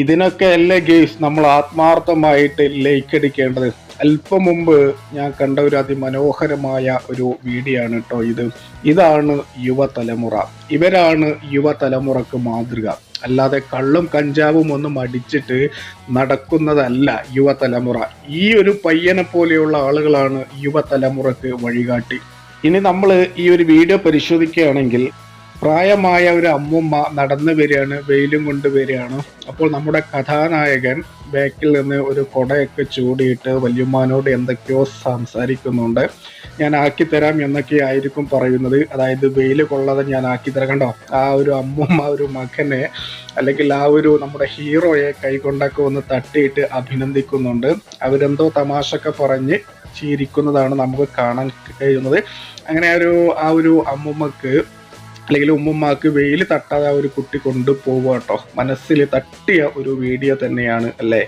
ഇതിനൊക്കെ അല്ലേ ഗെയ്സ് നമ്മൾ ആത്മാർത്ഥമായിട്ട് ലൈക്ക് അടിക്കേണ്ടത്? അല്പം മുമ്പ് ഞാൻ കണ്ട ഒരു അതിമനോഹരമായ ഒരു വീഡിയോ ആണ് കേട്ടോ ഇത്. ഇതാണ് യുവതലമുറ. ഇവരാണ് യുവതലമുറക്ക് മാതൃക. അല്ലാതെ കള്ളും കഞ്ചാവും ഒന്നും അടിച്ചിട്ട് നടക്കുന്നതല്ല യുവതലമുറ. ഈ ഒരു പയ്യനെ പോലെയുള്ള ആളുകളാണ് യുവതലമുറക്ക് വഴികാട്ടി. ഇനി നമ്മൾ ഈ ഒരു വീഡിയോ പരിശോധിക്കുകയാണെങ്കിൽ പ്രായമായ ഒരു അമ്മുമ്മ നടന്നു വരികയാണ് വെയിലും കൊണ്ട് വരികയാണ്. അപ്പോൾ നമ്മുടെ കഥാനായകൻ ബാക്കിൽ നിന്ന് ഒരു കൊടയൊക്കെ ചൂടിയിട്ട് വല്യമ്മാനോട് എന്തൊക്കെയോ സംസാരിക്കുന്നുണ്ട്. ഞാൻ ആക്കി തരാം എന്നൊക്കെ ആയിരിക്കും പറയുന്നത്. അതായത് വെയിൽ കൊള്ളാതെ ഞാൻ ആക്കി തരാം കണ്ടോ? ആ ഒരു അമ്മുമ്മ ഒരു മകനെ അല്ലെങ്കിൽ ആ ഒരു നമ്മുടെ ഹീറോയെ കൈകൊണ്ടൊക്കെ ഒന്ന് തട്ടിയിട്ട് അഭിനന്ദിക്കുന്നുണ്ട്. അവരെന്തോ തമാശയൊക്കെ പറഞ്ഞ് ചിരിക്കുന്നതാണ് നമുക്ക് കാണാൻ കഴിയുന്നത്. അങ്ങനെ ഒരു ആ ഒരു അമ്മുമ്മക്ക് അല്ലെങ്കിൽ ഉമ്മുമ്മാക്ക് വെയിൽ തട്ടാതെ ആ ഒരു കുട്ടി കൊണ്ടുപോവുക കേട്ടോ. മനസ്സിൽ തട്ടിയ ഒരു വീഡിയോ തന്നെയാണ് അല്ലേ?